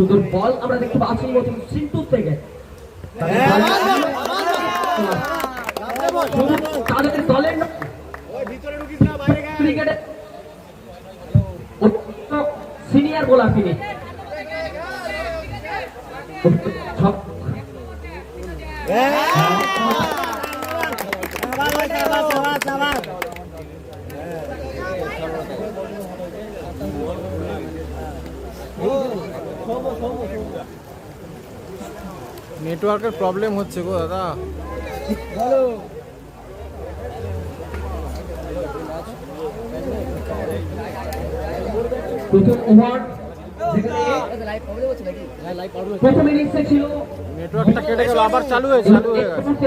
সুন্দর বল আমরা দেখতে পাচ্ছি মতো সিন্টু থেকে। শুধু তাদের দলের না ওই ভিতরে ঢুকিস না বাইরে গেল ক্রিকেটে। সিনিয়র বোলার তিনি। সব নেটওয়ার্কের প্রবলেম হচ্ছে গো দাদা। প্রথম ওভার প্রথম ইনিংসে ছিল নেটওয়ার্কটা কেটে গেল আবার চালু হয়ে চালু হয়ে গেছে।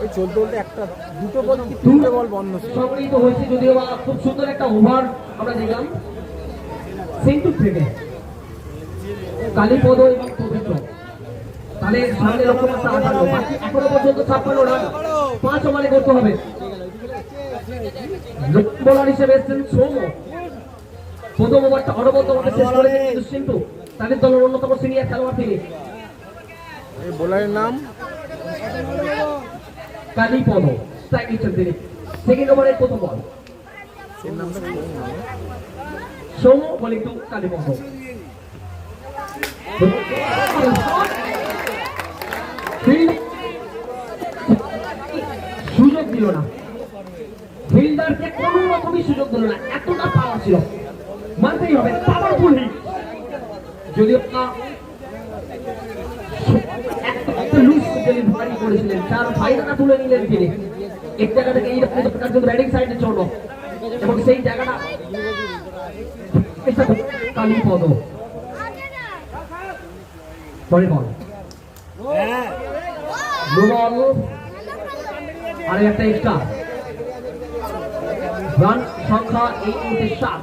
ওই চলতে চলতে একটা দুটো বল তিনটে বল বন্ধ ছিল। সংগৃহীত হয়েছে যদিও বা খুব সুন্দর একটা ওভার আমরা দেখলাম। সেন্টু থেকে কালীপদ এবং পবিত্র। তাদের সামনে লক্ষ্যমাত্রা আঠান্ন বাকি এখনও পর্যন্ত ছাপ্পান্ন রান। পাঁচ ওভারে করতে হবে। বোলার হিসেবে এসেছেন সৌম প্রথম ওভারটা অনবদ্যভাবে শেষ করেছেন কিন্তু সিন্টু তাদের দলের অন্যতম সিনিয়র খেলোয়াড় তিনি। এই বোলারের নাম? কালীপদ। স্ট্রাইক নিচ্ছেন তিনি। সেকেন্ড ওভারের প্রথম ball. Soum bowling to Kalipada Field- সুযোগ দিল না। ফিল্ডারকে কোনো রকমই সুযোগ দিল না। এতটা পাওয়ার ছিল। মানতেই হবে পাওয়ারফুল হিট যদিও না একটা লুজ ডেলিভারি করেছিলেন তার তুলে নিলেন তিনি। এক জায়গা থেকে ব্যাটিং এবং সেই জায়গাটা পরে বল। আর একটা এক্সট্রা রান সংখ্যা এই মুহূর্তে সাত।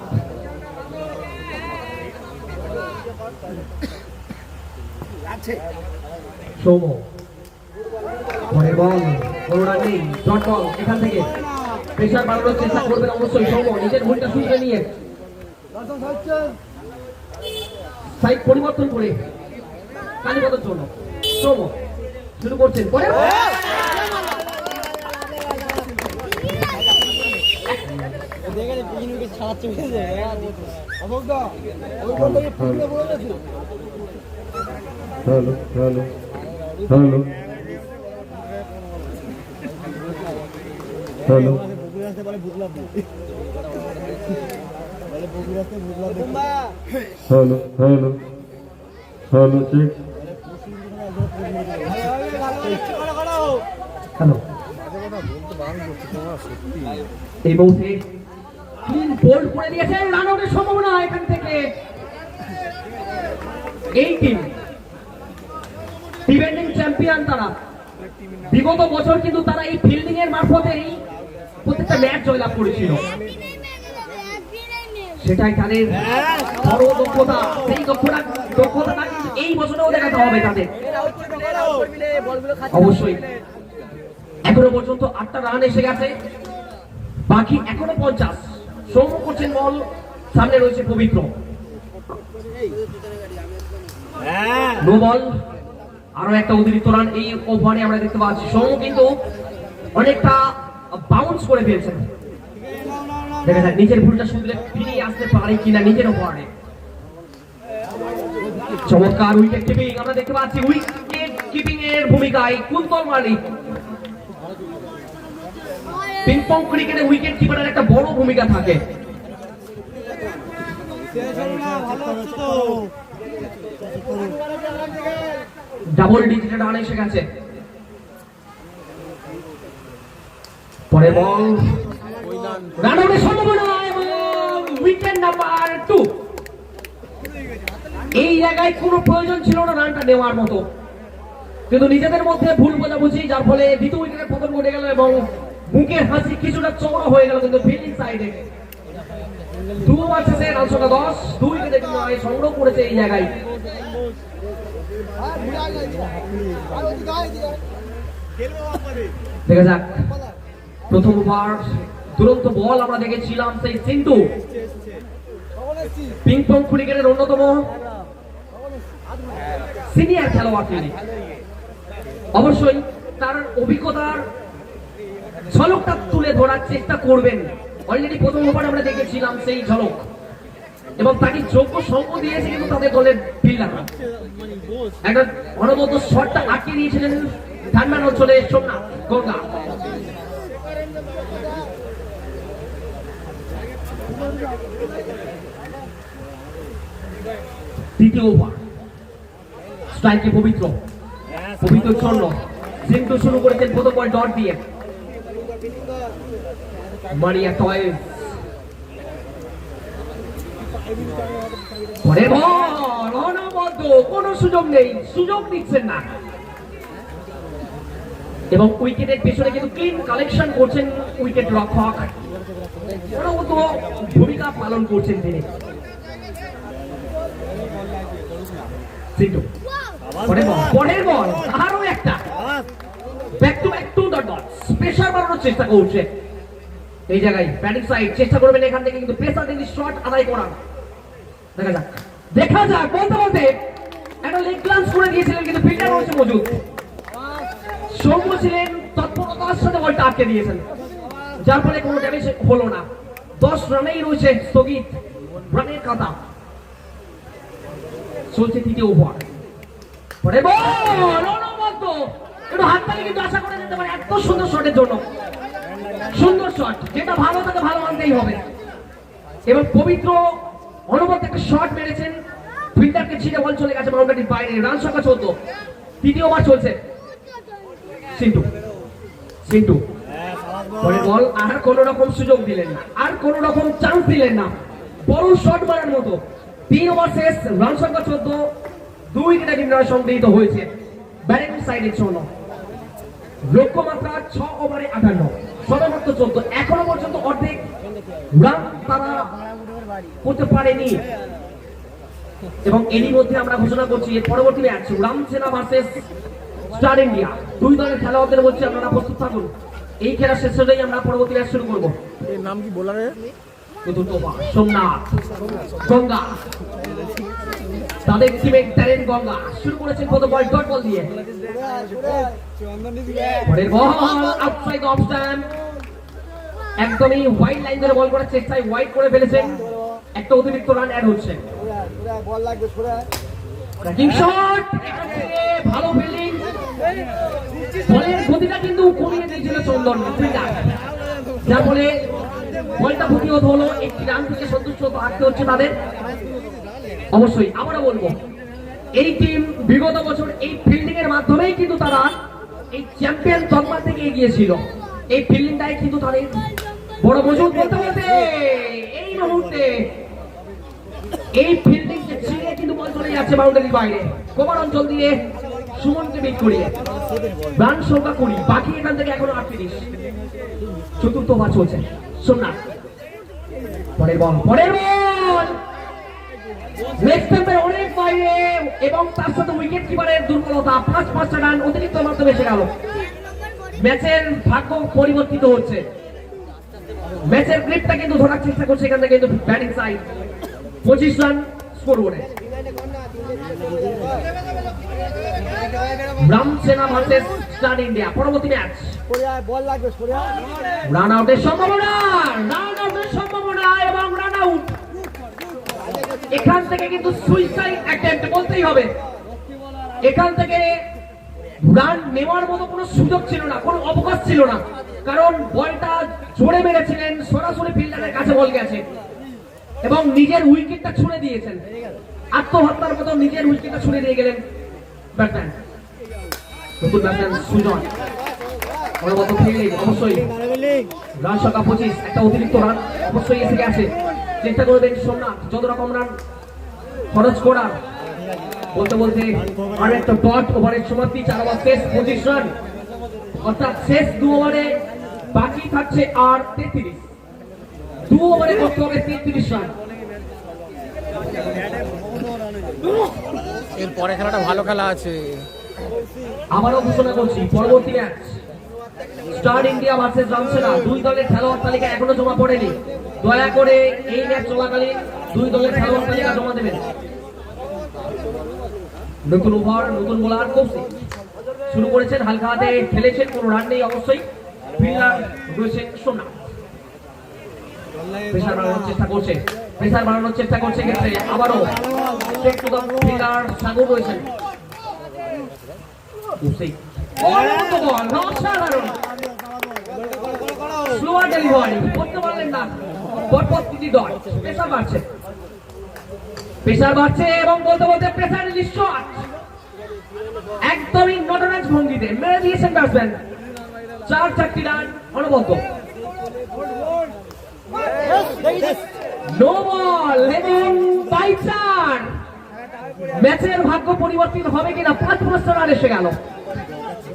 সৌম পরে বল কোনো রান নেই। ডট বল এখান থেকে। প্রেশার বাড়ানোর চেষ্টা করবেন অবশ্যই। সৌম নিজের ভুলটা শুনতে নিয়ে। সাইড পরিবর্তন করে। কালীপদর জন্য। সৌম শুরু করছেন। পরে hello hello hello hello hello hello hello check hello এই ক্লিন এই বিগত বছর কিন্তু তারা এই ফিল্ডিং এর মারফতেই প্রত্যেকটা ম্যাচ জয়লাভ করেছিল। সেটাই তাদের বড় দক্ষতা। সেই দক্ষতা দক্ষতাটা এই বছরেও দেখাতে হবে তাদের। অবশ্যই। এখনও পর্যন্ত আটটা রান এসে গেছে। বাকি এখনও পঞ্চাশ। সৌম্য করছেন বল সামনে রয়েছে পবিত্র। নো বল আরও একটা অতিরিক্ত রান এই ওভারে আমরা দেখতে পাচ্ছি। সৌম্য কিন্তু অনেকটা বাউন্স করে ফেলছেন। দেখা যাক নিজের ভুলটা শুধরে ফিরিয়ে আসতে পারে কিনা নিজের ওভারে। চমৎকার উইকেট কিপিং আমরা দেখতে পাচ্ছি উইকেট কিপিং এর ভূমিকায় কুন্তল মালিক। পিংপং ক্রিকেটে উইকেট কিপারের একটা বড় ভূমিকা থাকে। ডাবল ডিজিটে রান এসে গেছে। পরে বল সম্ভাবনা উইকেট নাম্বার টু এই জায়গায় কোনো প্রয়োজন ছিল না রানটা নেওয়ার মতো। কিন্তু নিজেদের মধ্যে ভুল বোঝাবুঝি, যার ফলে দ্বিতীয় উইকেটের পতন ঘটে গেল এবং মুখের হাসি কিছুটা চওড়া হয়ে গেল, কিন্তু ফিল্ডিং সাইডে। দু ওভার শেষে রান সংখ্যা দশ, দুই কিন্তু আয় সংগ্রহ করেছে এই জায়গায়। দেখা যাক। প্রথম ওভার, দুরন্ত বল আমরা দেখেছিলাম সেই সিন্টু পিং পং ক্রিকেটের অন্যতম সিনিয়র খেলোয়াড় তিনি। অবশ্যই তার অভিজ্ঞতার ঝলকটা তুলে ধরার চেষ্টা করবেন। অলরেডি প্রথম ওভার আমরা দেখেছিলাম সেই ঝলক। এবং তাকে যোগ্য সঙ্গ দিয়েছে কিন্তু তাদের দলের ফিল্ডাররা একটা অনবদ্য শটটা আটকে দিয়েছিলেন ধানমান অঞ্চলে সোমনাথ গঙ্গা। তৃতীয় ওভার। স্ট্রাইকে পবিত্র। পবিত্র চন্দ্র সিন্ধু শুরু করেছেন প্রথম বল ডট দিয়ে। মারিয়া টয়েস পরে বল অনবদ্য কোনো সুযোগ নেই সুযোগ দিচ্ছেন না। এবং উইকেটের পেছনে কিন্তু ক্লিন কালেকশন করছেন উইকেট রক্ষক। অনবদ্য ভূমিকা পালন করছেন তিনি। পরের বল পরের বল আরও একটা। Back to back to dot ball pressure বাড়ানোর চেষ্টা করছে। এই জায়গায় ব্যাটিং সাইড চেষ্টা করবেন এখান থেকে, কিন্তু প্রেসার তিনি শট আদায় করার দেখা যাক। দেখা যাক, বলতে বলতে একটা লেগ গ্লান্স করে দিয়েছিলেন, কিন্তু ফিল্ডার রয়েছে মজুদ। সৌম্য ছিলেন, তৎপরতার সাথে বলটা আটকে দিয়েছেন। যার ফলে কোনো ড্যামেজ হলো না। দশ রানেই রয়েছে স্থগিত রানের কাতা চলছে তৃতীয় ওভার। বল অনবদ্য একটু হাততালি কিন্তু আশা করে যেতে পারে এত সুন্দর শটের জন্য। সুন্দর শট যেটা ভালো তাকে ভালো মানতেই হবে। এবং পবিত্র অনবদ্য একটা শট মেরেছেন। ফিল্ডারকে ছিঁড়ে বল চলে গেছে বাউন্ডারির বাইরে। রান সংখ্যা চোদ্দ। তৃতীয় ওভার চলছে। সিন্টু। সিন্টু। বল আর কোন রকম সুযোগ দিলেন না। আর কোন রকম চান্স দিলেন না। বড় শট মারার মতো। তিন ওভার শেষ, রান সংখ্যা চোদ্দ। দুই উইকেটে রান সংগৃহীত হয়েছে। ব্যাটিং সাইডের জন্য লক্ষ্যমাত্রা ছ ওভারে আটান্ন সর্বমাত্র চোদ্দ। এখনও পর্যন্ত অর্ধেক রান তারা করতে পারেনি। এবং এরই মধ্যে আমরা ঘোষণা করছি এর পরবর্তী match Ramsena versus star India. দুই দলের খেলোয়াড়দের বলছি আপনারা প্রস্তুত থাকুন। এই খেলা শেষ হলেই আমরা পরবর্তী ম্যাচ শুরু করব। এর নাম কি? বোলারের? সোমনাথ গঙ্গা। তাদের টিমের ট্যালেন্ট গঙ্গা শুরু করেছেন প্রথম বল ডট বল দিয়ে। পরের বল আউটসাইড অফ স্ট্যাম্প একদমই হোয়াইট লাইন ধরে বল করার চেষ্টায় হোয়াইট করে ফেলেছেন। একটা অতিরিক্ত রান অ্যাড হচ্ছে। বল লাগবে ব্যাটিং শট ভালো ফিল্ডিং বলের গতিটা কিন্তু কমিয়ে দিয়েছিল চন্দন যার ফলে বলটা প্রতিহত হলো, একটি রান থেকে সন্তুষ্ট থাকতে হচ্ছে তাদের। অবশ্যই আবারও বলব, এই টিম বিগত বছর এই ফিল্ডিং এর মাধ্যমেই কিন্তু তারা এই চ্যাম্পিয়ন তকমা থেকে এগিয়েছিল। এই ফিল্ডিংটাই কিন্তু তাদের বড় মজবুত বলতে বলতে এই মুহূর্তে এই ফিল্ডিং ছিঁড়ে কিন্তু বল চলে যাচ্ছে বাউন্ডারির বাইরে। কোমার অঞ্চল দিয়ে সুমনকে বিট করিয়ে। রান সংখ্যা কুড়ি, বাকি এখান থেকে এখনও আটত্রিশ। চতুর্থ ওভার চলছে। সোমনাথ, পরের বল পরের বল! লেগ স্টাম্পের অনেক বাইরে এবং তার সাথে উইকেট কিপারের দুর্বলতা। পাঁচ পাঁচটা রান অতিরিক্ত মাধ্যমে এসে গেল। ম্যাচের ভাগ্য পরিবর্তিত হচ্ছে। ম্যাচের গ্রিপটা কিন্তু ধরার চেষ্টা করছে এখান থেকে কিন্তু ব্যাটিং সাইড পঁচিশ রান স্কোর বোর্ডে রাম ভার্সেস স্টার ইন্ডিয়া পরবর্তী ম্যাচ রান আউটের সম্ভাবনা রান আউটের সম্ভাবনা এবং রান আউট এখান থেকে কিন্তু সুইসাইড অ্যাটেম্প্ট বলতেই হবে। এখান থেকে রান নেওয়ার মতো কোনো সুযোগ ছিল না, কোনো অবকাশ ছিল না। কারণ বলটা জোরে মেরেছিলেন, সরাসরি ফিল্ডারের কাছে বল গেছে। এবং নিজের উইকেটটা ছুঁড়ে দিয়েছেন। আত্মহত্যার মতো নিজের উইকেটটা ছুঁড়ে দিয়ে গেলেন ব্যাটম্যান নতুন ব্যাটম্যান সুজন। ওর মতো অবশ্যই। রান সংখ্যা পঁচিশ, একটা অতিরিক্ত রান অবশ্যই এসে গেছে। চেষ্টা করবেন সোমনাথ যত রকম রান খরচ করার। বলতে বলতে আর একটা ডট ওভারের সমাপ্তি চার ওভার শেষ পঁচিশ রান। অর্থাৎ শেষ দু ওভারে বাকি থাকছে আর তেত্রিশ। দু ওভারে করতে হবে তেত্রিশ রান। এর পরে খেলাটা ভালো খেলা আছে। আবারও ঘোষণা করছি পরবর্তী match star India versus Ramsena দুই দলের খেলোয়াড় তালিকা এখনও জমা পড়েনি। দয়া করে এই ম্যাচ চলাকালীন দুই দলের খেলোয়াড় তালিকা জমা দেবেন। নতুন ওভার, নতুন বোলার কৌশিক শুরু করেছেন, হালকা হাতে খেলেছেন, কোনো রান নেই অবশ্যই। ফিল্ডার রয়েছেন সোনা প্রেসার বাড়ানোর চেষ্টা করছে, প্রেসার বাড়ানোর চেষ্টা করছে ক্ষেত্রে আবারও ফিল্ডার সাগর রয়েছেন। অসাধারণ। ডেলিভারি করতে পারলেন না। পরপর তিনটি ডট প্রেসার বাড়ছে। প্রেসার বাড়ছে এবং বলতে বলতে প্রেসার রিলিজ একদমই নটরাজ ভঙ্গিতে মেরে দিয়েছেন ব্যাটসম্যান চার চারটি রান অনবদ্য। নো বল এবং ম্যাচের ভাগ্য পরিবর্তিত হবে কিনা পাঁচ পাঁচটা রান এসে গেল।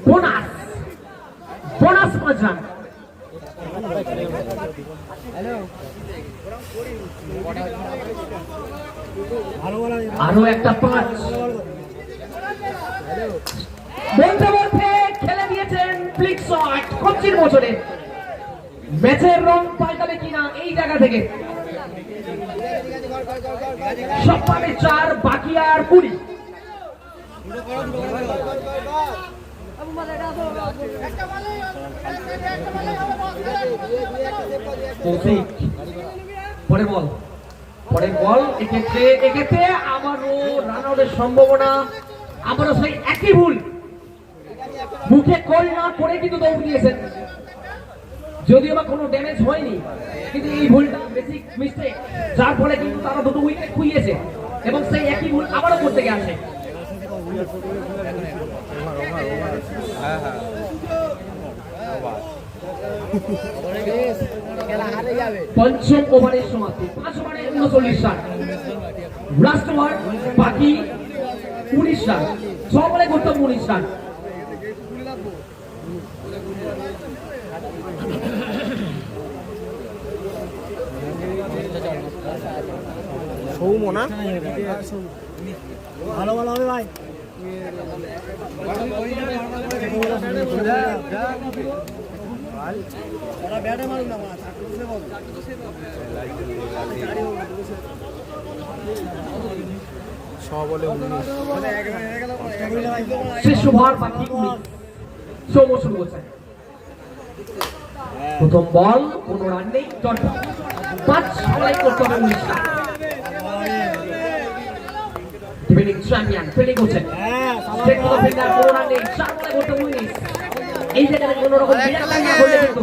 বোনাস। বোনাস পাঁচ রান আরও একটা পাঁচ বলতে বলতে খেলে দিয়েছেন ফ্লিক কচির বছরে ম্যাচের রং পাল্টাবে কিনা এই জায়গা থেকে সপ্তাহে চার বাকি আর কুড়ি কৌশিক পরে বল। পরে বল, এক্ষেত্রে এক্ষেত্রে আবারও রানআউটের সম্ভাবনা আবারও সেই একই ভুল। মুখে কল না করে কিন্তু দৌড় দিয়েছেন। যদিও বা কোনো ড্যামেজ হয়নি, কিন্তু এই ভুলটা বেসিক মিস্টেক যার ফলে কিন্তু তারা দুটো উইকেট খুইয়েছে এবং সেই একই ভুল আবারও করতে গেছে। পঞ্চম ওভারের সমাপ্তি। পাঁচ ওভারে উনচল্লিশ রান। লাস্ট ওভার বাকি উনিশ রান। ছ বলে করতে উনিশ রান। সৌম না ভালো ভালো হবে। ভাই ব্যাটে মারুক না মাছ ছ বলে উনিশ শেষ ওভার বাকি উনিশ সৌম্য শুরু করছে প্রথম বল কোনো রান নেই ডট পাঁচ বলাই করতে হবে উনিশ ডিফেন্ডিং চ্যাম্পিয়ন ফিল্ডিং করছেন চেক করে ফিল্ডার কোনো রান নেই। চার করতে উনিশ এই জায়গাতে কোনো রকম বিরাট করলে কিন্তু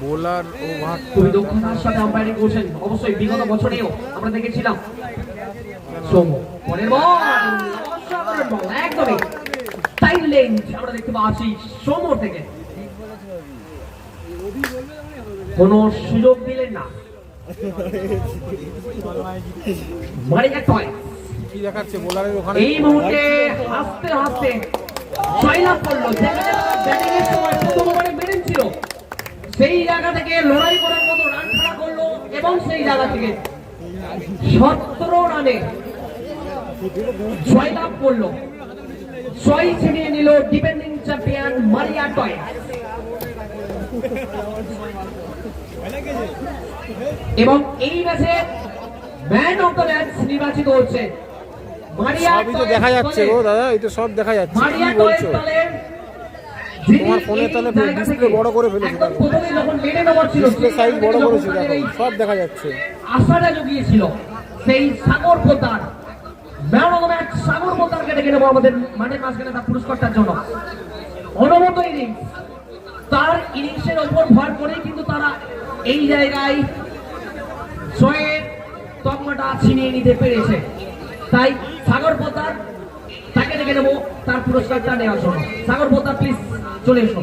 বোলার ওভার খুবই দক্ষতার সাথে আম্পায়ারিং করছেন। অবশ্যই বিগত বছরেও আমরা দেখেছিলাম। সোম পরের বল অসাধারণ বল একদমই। আমরা দেখতে পাচ্ছি সোমর থেকে। কোনো সুযোগ দিলেন না। মারিয়া টয় কি দেখাচ্ছে বোলারের ওখানে? এই মুহূর্তে হাসতে হাসতে জয়লাভ করল যেখানে ব্যাটিং এর সময় প্রথম ওভারে মেরেন ছিল সেই জায়গা থেকে লড়াই করার মতো রান খেলা করল এবং সেই জায়গা থেকে সতেরো রানে জয়লাভ করল। ছয় ছিনিয়ে নিল ডিফেন্ডিং চ্যাম্পিয়ন মারিয়া টয়। এবং এই ম্যাচে ম্যান অফ দ্য ম্যাচ নির্বাচিত হচ্ছে। সবই তো দেখা যাচ্ছে গো দাদা এই তো সব দেখা যাচ্ছে কি বলছো? তোমার ফোনে তাহলে থেকে বড় করে ফেলেছে ডিসপ্লে সেই সাইজ বড় থেকে দেখো সব দেখা যাচ্ছে। আশাটা জুগিয়েছিল সেই সাগর ম্যাচ সাগর পোদ্দারকে ডেকে নেব আমাদের মাঠের মাঝখানে তার পুরস্কারটার জন্য। অনবত ইনিংস তার ইনিংসের ওপর ভর করে কিন্তু তারা এই জায়গায় জয়ের তকমাটা ছিনিয়ে নিতে পেরেছে। তাই সাগর পোতার তাকে ডেকে নেব, তার পুরস্কারটা নেওয়ার জন্য। সাগর পোতা প্লিজ চলে এসো।